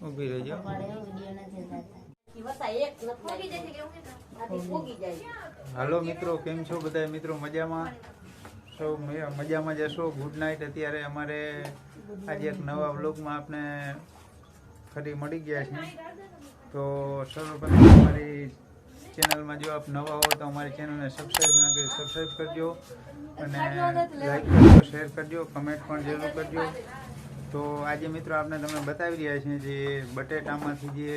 ઊભી રહેજો. હાલો મિત્રો કેમ છો બધા? મિત્રો મજામાં? સૌ મ- મજામાં જશો ગુડ નાઇટ અત્યારે અમારે આજે એક નવા વ્લોગમાં આપણે ફરી મળી ગયા છે તો સર્વપ્રથમ અમારી ચેનલમાં જો આપ નવા હો તો અમારી ચેનલને સબસ્ક્રાઈબ ના કરી સબસ્ક્રાઈબ કરજો. અને લાઈક કરજો શેર કરજો કમેન્ટ પણ જરૂર કરજો. તો આજે મિત્રો આપણે તમને બતાવી રહ્યા છીએ જે બટેટામાંથી જે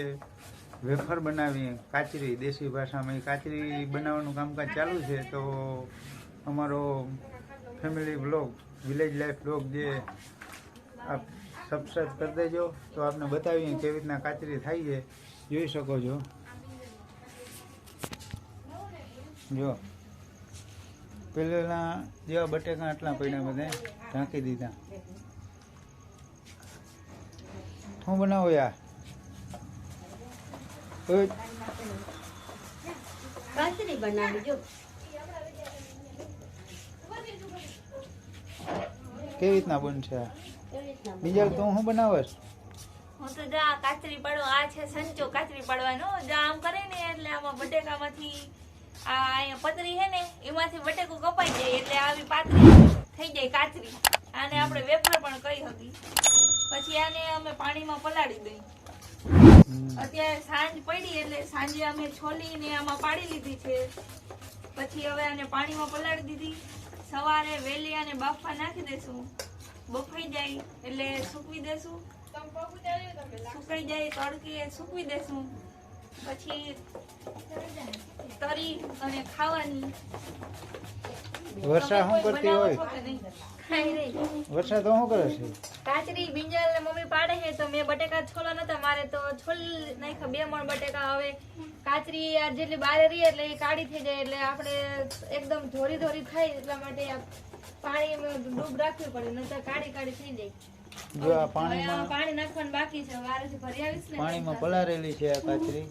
વેફર બનાવી કાચરી, દેશી ભાષામાં એ કાચરી બનાવવાનું કામકાજ ચાલુ છે. તો અમારો family blog village life blog જે આપ સબસ્ક્રાઈબ કરી દેજો. તો આપને બતાવીએ કેવી રીતના કાચરી થાય છે. જોઈ શકો છો. જો. પેલા જેવા બટેકા આટલા પડ્યા બધા, ઢાંકી દીધા. શું બનાવો યાર? કાચરી બનાવી જો. કેવી રીતના બનશે બીજા તું શું બનાવસ હું તો જા કાચરી પાડો આ છે સંચો કાચરી પાડવાનો. જા આમ કરે ને એટલે આમાં બટેકામાંથી આ અહીંયા પતરી છે ને એમાંથી બટેકું કપાઈ જાય એટલે આવી પાતળી થઈ જાય કાચરી. આને આપણે વેફર પણ કહી હતી. પછી આને અમે પાણીમાં પલાળી દઈ. અત્યારે સાંજ પડી એટલે સાંજે અમે છોલીને આમાં પાડી લીધી છે. પછી હવે આને પાણીમાં પલાળી દીધી. સવારે વહેલી આને બાફા નાખી દેશું. બફાઈ જાય એટલે સૂકવી દેશું. સુકાઈ જાય તડકે સૂકવી દેશું. પછી તરી અને ખાવાની. વર્ષા શું કરતી હોય? ખાઈ રહી. વર્ષા તો શું કરે છે? કાચરી બિંજલ ને મમ્મી પાડે છે તો મેં બટેકા છોલા નતા મારે તો છોલ નાખ્યા બે મણ બટેકા. હવે કાચરી આ જેટલી બારે રહી એટલે એ કાળી થઈ જાય એટલે આપણે એકદમ ધોરી ધોરી થાય એટલા માટે પાણી પાણીમાં ડૂબ રાખવી પડે નતા કાળી કાળી થઈ જાય. જો આ પાણીમાં પાણી નાખવાનું બાકી છે. વારેથી ભરી આવીશ ને. પાણીમાં પલારેલી છે આ કાચરી.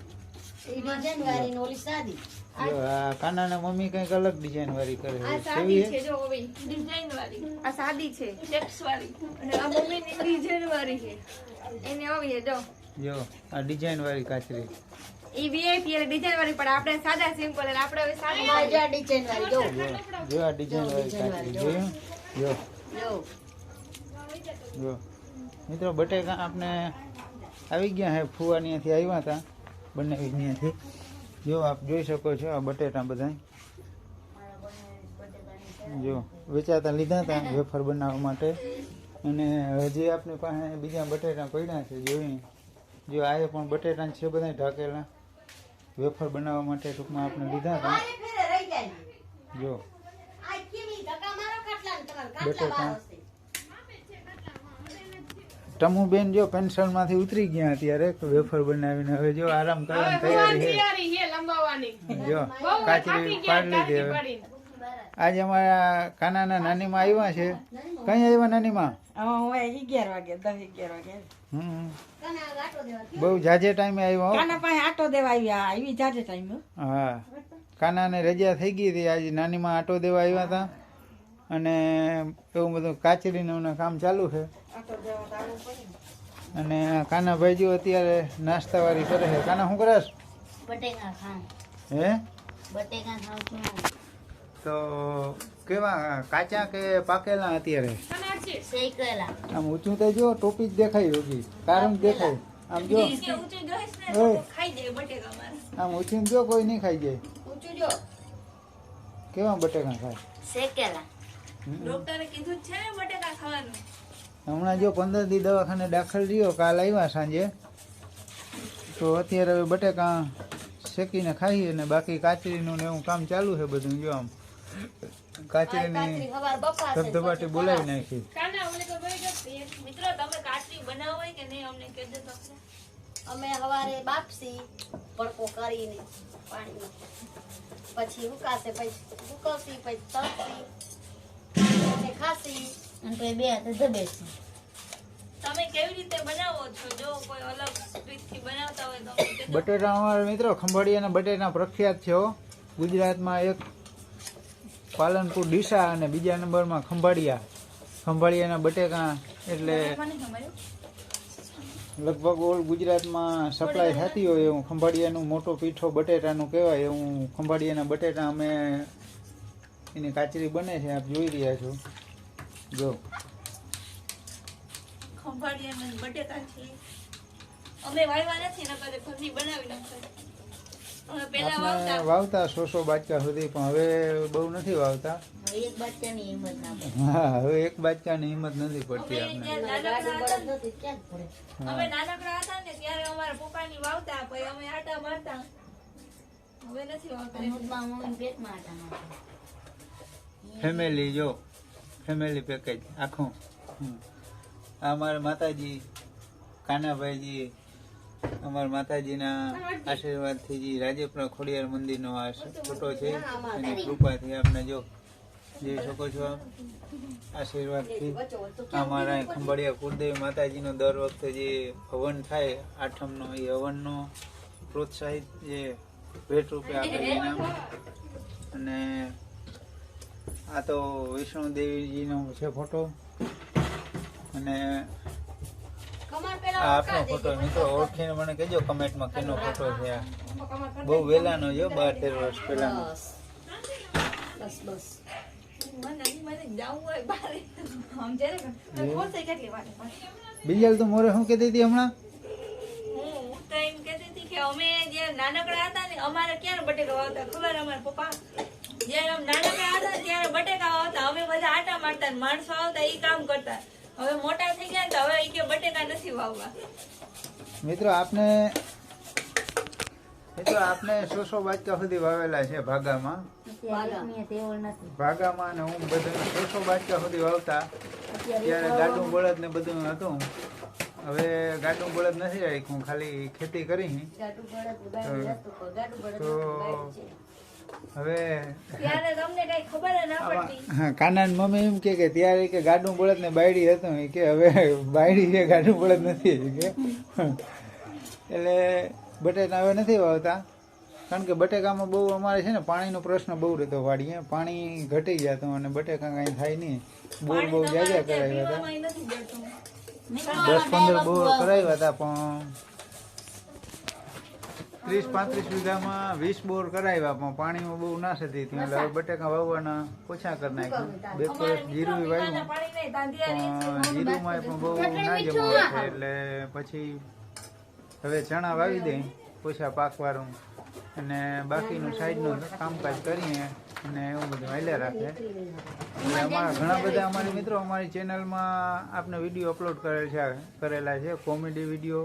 ને કાનાના મમ્મી કંઈક અલગ ડિઝાઇન વાળી કરે છે. સાદી છે? જો ઓવી ડિઝાઇન વાળી. આ સાદી છે. ચેક્સ વાળી. અને આ મમ્મીની ડિઝાઇન વાળી છે. એને આવી જો જો આ ડિઝાઇન વાળી કાચરી. ઈ વીઆઈપી એટલે ડિઝાઇન વાળી પણ આપણે સાદા સિમ્પલ એટલે આપણે હવે સાદી આ જો ડિઝાઇન વાળી જો. જો. જો આ ડિઝાઇન વાળી કાચરી. જો. જો. જો. મિત્રો બટેકા આપણે આવી ગયા હે ત્યાંથી આવ્યા હતા બનાવી ત્યાંથી જો આપ જોઈ શકો છો આ બટેટા બધા જો વેચાતા લીધા હતા વેફર બનાવવા માટે. અને હજી આપણી પાસે બીજા બટેટા પડ્યા છે જોઈ. જો આ પણ બટેટા છે બધા ઢાકેલા. વેફર બનાવવા માટે ટૂંકમાં આપણે લીધા હતા. જો. બટેટા. ટમુબેન જો પેન્શનમાંથી ઉતરી ગયા અત્યારે વેફર બનાવીને હવે જો આરામ કરવાની તૈયારી છે. જો કાચરી પાડી દે હવે. આજે અમારા કાનાના નાનીમાં આવ્યા છે. કઈ આવ્યા નાનીમાં? બહુ જાજે ટાઈમે આવ્યા હો. કાના પાસે આટો દેવા આવ્યા આવી જાજે ટાઈમે. હા. કાનાને રજા થઈ ગઈ હતી આજે નાનીમાં આટો દેવા આવ્યા હતા. અને એવું બધું કાચરીનું કામ ચાલુ છે. અને કાના ભાઈજી અત્યારે અત્યારે નાસ્તાવાળી કરે છે. કાના શું કરસ બટેકા ખામ હે? બટેકા ખાવ છું તો કેવા કાચા કે પાકેલા અત્યારે? આમ ઊંચું તો જો ટોપી જ દેખાય યોગી. કારણ દેખાય. આમ જો. કે ઊંચી જોઈશ ને તો ઓય. ખાઈ જાય બટેકા મારા. આમ ઊંચું જો કોઈ નહીં ખાઈ જાય. કેવા બટેકા ખાય? શેકેલા. ડોક્ટરે કીધું છે બટેકા ખાવાનું. હમણાં જો પંદર દી દવાખાને દાખલ રહ્યો કાલ આવ્યા સાંજે તો અત્યારે હવે બટેકા શેકીને ખાઈએ અને બાકી કાચરીનું ને એવું કામ ચાલુ છે બધું જો આમ. કાચરીની ધબધબાટી બોલાવી નાખી. મિત્રો તમે કાચરી બનાવો હોય કે નહીં અમને કહેજો તો અમે હવારે બાપસી પડકો કરીને પાણીમાં. પછી ઉકાશે પછી ઉકવસી પછી તળસી ખાસી અને પછી બે હાથે દબેશું તમે કેવી રીતે બનાવો છો? જો કોઈ અલગ રીતથી બનાવતા હોય તો બટેટા અમારા મિત્રો ખંભાળિયાના બટેટા પ્રખ્યાત છે ગુજરાતમાં એક પાલનપુર ડીસા અને બીજા નંબરમાં ખંભાળિયા. ખંભાળિયાના બટેકા એટલે. લગભગ ઓલ ગુજરાતમાં સપ્લાય થતી હોય એવું. ખંભાળિયાનું મોટો પીઠો બટેટાનું કહેવાય એવું. ખંભાળિયાના બટેટા અમે એની કાચરી બને છે આપ જોઈ રહ્યા છો. જો. ખંભાળિયાના બટેકા છે. અમે વાવ્યા નથી નકર ઘરની બનાવી નાખે અમે વાવતા. વાવતા સો સો બાચકા સુધી પણ હવે બહુ નથી વાવતા. એક બચ્ચાની હિંમત ના હા હવે એક બાચકાની હિંમત નથી પડતી આપણે અમે નાનકડા હતા ને ત્યારે અમારા પપ્પાની વાવતા પછી અમે આટા મારતા. હવે નથી વાવતા. મમ્મી પેટમાં આટા મારતા. ફેમિલી જો. ફેમિલી પેકેજ આખું. અમારા માતાજી, કાનાભાઈજી, અમારા માતાજીના આશીર્વાદથી જે રાજપુરા ખોડિયાર મંદિરનો આ ફોટો છે, એની કૃપાથી આપણે જો જોઈ શકો છો આશીર્વાદથી અમારા ખંભાળિયા કુળદેવી માતાજીનો દર વખતે જે હવન થાય, આઠમનો, એ હવનનો પ્રોત્સાહિત જે ભેટ રૂપે આપણે અને આ તો વિષ્ણુ દેવીજીનો છે ફોટો અને કમર આ પેલા આપણો ફોટો મિત્રો ઓળખીને મને કહેજો કમેન્ટમાં કેનો ફોટો છે આ. બહુ વહેલાનો જો બાર તેર વર્ષ પહેલાનો બસ. બસ તો મોરે શું કહેતી હતી હમણાં? કે અમે જે નાનકડા હતા ને અમારે ક્યારે બટેકા વાવતા ખબર અમારા પપ્પા? જ્યારે નાનકડા હતા ત્યારે બટેકા વાવતા હવે બધા આટા મારતા માણસો આવતા એ કામ કરતા. હવે મોટા થઈ ગયા ને તો હવે કે બટેકા નથી વાવવા. મિત્રો આપને મિત્રો આપને સો સો બાચકા સુધી વાવેલા છે ભાગામાં? ભાગામાં ને હું બધું સો સો બાચકા સુધી વાવતા? ત્યારે ગાડું બળદ ને બધું હતું. હવે ગાડું બળદ નથી રાખ્યું ખાલી ખેતી કરી. તો. હવે ત્યારે તમને કઈ ખબર જ ના પડતી. હા, કાનાની મમ્મી એમ કે કે ત્યારે કે ગાડું બળદ ને બાયડી હતું કે હવે બાયડી છે ગાડું બળદ નથી કે. એટલે બટેટા હવે નથી વાવતા. કારણ કે બટેકામાં બહુ અમારે છે ને પાણીનો પ્રશ્ન બહુ રહેતો વાડીએ. પાણી ઘટી જતું અને બટેકા કાંઈ થાય નહીં. બોર બહુ જાજા કરાવ્યા હતા. દસ પંદર બોર કરાવ્યા હતા પણ ત્રીસ પાંત્રીસ વીઘામાં વીસ બોર કરાવ્યા પણ પાણીમાં બહુ ના થતી. હતી એટલે હવે બટેકા વાવવાના ઓછા કરી નાખ્યું. બે વર્ષ જીરું વાવ્યું. પાણી જીરુમાં પણ બહુ ના જમાવે છે એટલે પછી હવે ચણા વાવી દઈ ઓછા પાકવાળું. અને બાકીનું સાઈડનું કામકાજ કરીએ અને એવું બધું હાલ્યા રાખે. એટલે અમારા ઘણા બધા અમારી મિત્રો અમારી ચેનલમાં આપને વીડિયો અપલોડ કરેલ છે કરેલા છે કોમેડી વીડિયો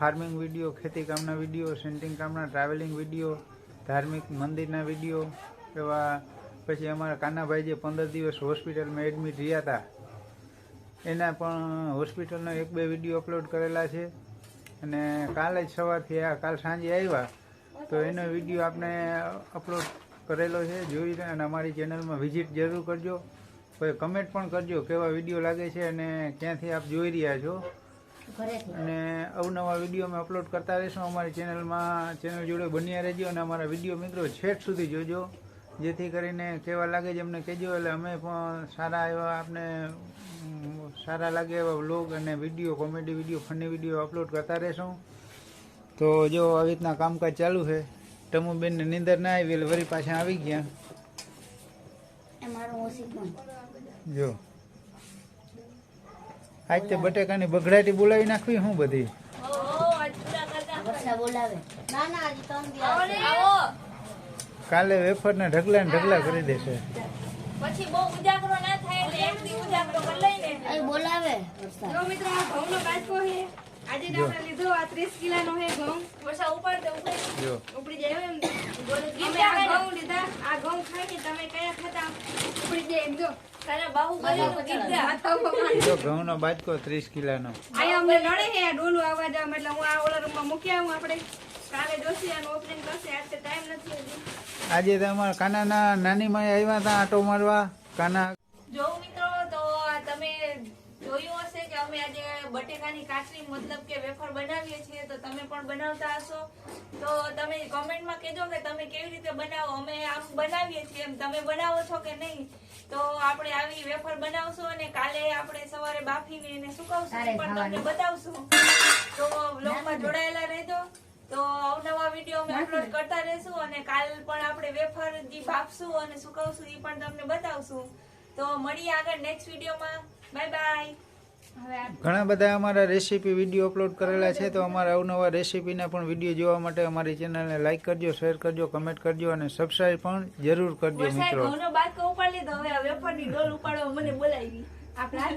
ફાર્મિંગ વીડિયો ખેતી કામના વીડિયો સેન્ટિંગ કામના ટ્રાવેલિંગ વીડિયો ધાર્મિક મંદિરના વીડિયો એવા પછી અમારા કાનાભાઈ જે પંદર દિવસ હોસ્પિટલમાં એડમિટ રહ્યા હતા, એના પણ હોસ્પિટલનો એક બે વીડિયો અપલોડ કરેલા છે. અને કાલે જ સવારથી આ, કાલ સાંજે આવ્યા, તો એનો વીડિયો આપણે અપલોડ કરેલો છે, જોઈ અને અમારી ચેનલમાં વિઝિટ જરૂર કરજો. કોઈ કમેન્ટ પણ કરજો, કેવા વીડિયો લાગે છે અને ક્યાંથી આપ જોઈ રહ્યા છો. અને અવનવા વીડિયો અમે અપલોડ કરતા રહીશું. અમારી ચેનલમાં ચેનલ જોડે બન્યા રહેજો અને અમારા વીડિયો મિત્રો છેક સુધી જોજો. જેથી કરીને કેવા લાગે છે અમને કહેજો. એટલે અમે પણ સારા એવા આપને સારા લાગે એવા વ્લોગ અને video comedy video funny video upload કરતા રહેશું. તો જો આવી રીતના કામકાજ ચાલુ છે. ટમુબેનને નીંદર ના આવી એટલે વળી પાછા આવી ગયા. જો. આજ તે બટેકાની બગડાટી બોલાવી નાખવી શું બધી? ના ના. ને. કાલે વેફર ને ઢગલા ને ઢગલા કરી દેશે. પછી બહુ ઉજાગરો ના થાય એટલે એક દી ઉજાગરો કરી લઈને બોલાવે. જો મિત્રો આ ઘઉંનો કાચકો છે. આજે જ આપણે લીધો આ 30 કિલોનો છે ઘઉં. વર્ષા ઉપાડ દે ઉપાડ. જો. ઉપડી જાય એમ. ગીત અમે આ ગાય ને. ઘઉં લીધા. આ ઘઉં ખાઈને તમે કયા ખાતા? ઉપડી જાય એમ જો. પકડી. જો. ઘઉંનો બાજકો ત્રીસ કિલોનો. નો અમને નડે હે આ ડોલું આવવા જવા એટલે હું આ ઓલા રૂમમાં મૂકી આવું આપણે. કાલે જોશી આનું ઓપનિંગ કરશે આજે ટાઈમ નથી આજે તમારા કાના ના નાની માં આવ્યા હતા આટો મારવા. કાના જો મિત્રો તો તમે જોયું અમે આજે બટેકાની કાચરી મતલબ કે વેફર બનાવીએ છીએ તો તમે પણ બનાવતા હશો. તો તમે કોમેન્ટમાં કહેજો કે તમે કેવી રીતે બનાવો? અમે આમ બનાવીએ છીએ એમ. તમે બનાવો છો કે નહીં? તો આપણે આવી વેફર બનાવશું અને કાલે આપણે સવારે બાફીને એને સુકાવશું પણ તમને બતાવશું. તો બ્લોગમાં જોડાયેલા રહેજો. તો અવનવા વીડિયો અમે અપલોડ કરતા રહેશું અને કાલ પણ આપણે વેફર જે બાફશું અને સુકવશું એ પણ તમને બતાવશું. તો મળીએ આગળ નેક્સ્ટ વિડીયોમાં બાય બાય ઘણા બધા અમારા રેસીપી વીડિયો અપલોડ કરેલા છે તો અમારા અવનવા રેસીપીના પણ વીડિયો જોવા માટે અમારી ચેનલને લાઇક કરજો શેર કરજો કમેન્ટ કરજો અને સબસ્ક્રાઈબ પણ જરૂર કરજો મિત્રો.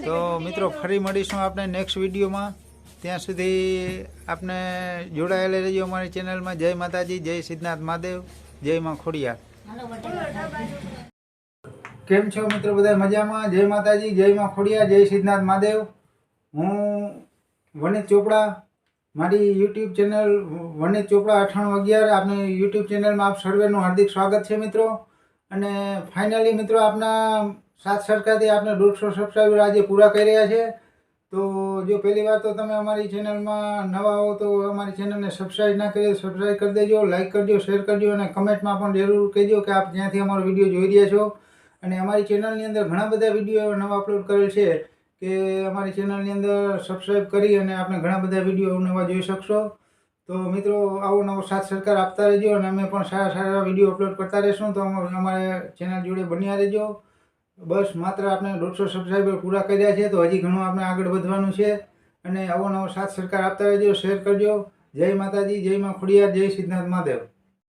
તો મિત્રો ફરી મળીશું આપણે નેક્સ્ટ વિડીયોમાં. ત્યાં સુધી આપણે જોડાયેલા રહેજો અમારી ચેનલમાં. જય માતાજી જય સિદ્ધનાથ મહાદેવ જય માં ખોડિયા કેમ છો મિત્રો બધા મજામાં? જય માતાજી જય માં ખોડિયા જય સિદ્ધનાથ મહાદેવ. હું વનિત ચોપડા, મારી યુટ્યુબ ચેનલ વનિત ચોપડા અઠાણું અગિયાર, આપની યુટ્યુબ ચેનલમાં આપ સર્વેનું હાર્દિક સ્વાગત છે મિત્રો. અને ફાઇનલી મિત્રો આપના સાથ સરકારથી આપને દોઢસો સબસ્ક્રાઈબર આજે પૂરા કરી રહ્યા છે. તો જો પહેલી વાર તો તમે અમારી ચેનલમાં નવા હો તો અમારી ચેનલને સબસ્ક્રાઈબ ના કરી સબસ્ક્રાઈબ કરી દેજો લાઇક કરજો શેર કરજો અને કમેન્ટમાં પણ જરૂર કહેજો કે આપ જ્યાંથી અમારો વીડિયો જોઈ રહ્યા છો. અને અમારી ચેનલની અંદર ઘણા બધા વીડિયો નવા અપલોડ કરેલ છે. કે અમારી ચેનલની અંદર સબસ્ક્રાઈબ કરી અને આપણે ઘણા બધા વીડિયો નવા જોઈ શકશો. તો મિત્રો, આવો નવો સાથ સરકાર આપતા રહેજો અને અમે પણ સારા સારા વીડિયો અપલોડ કરતા રહેશું. તો અમારે ચેનલ જોડે બન્યા રહેજો. બસ માત્ર આપણે દોઢસો સબસ્ક્રાઈબર પૂરા કર્યા છે, તો હજી ઘણું આપણે આગળ વધવાનું છે. અને આવો નવો સાથ સરકાર આપતા રહેજો. શેર કરજો. જય માતાજી, જય માં ખોડિયાર, જય સિદ્ધનાથ મહાદેવ.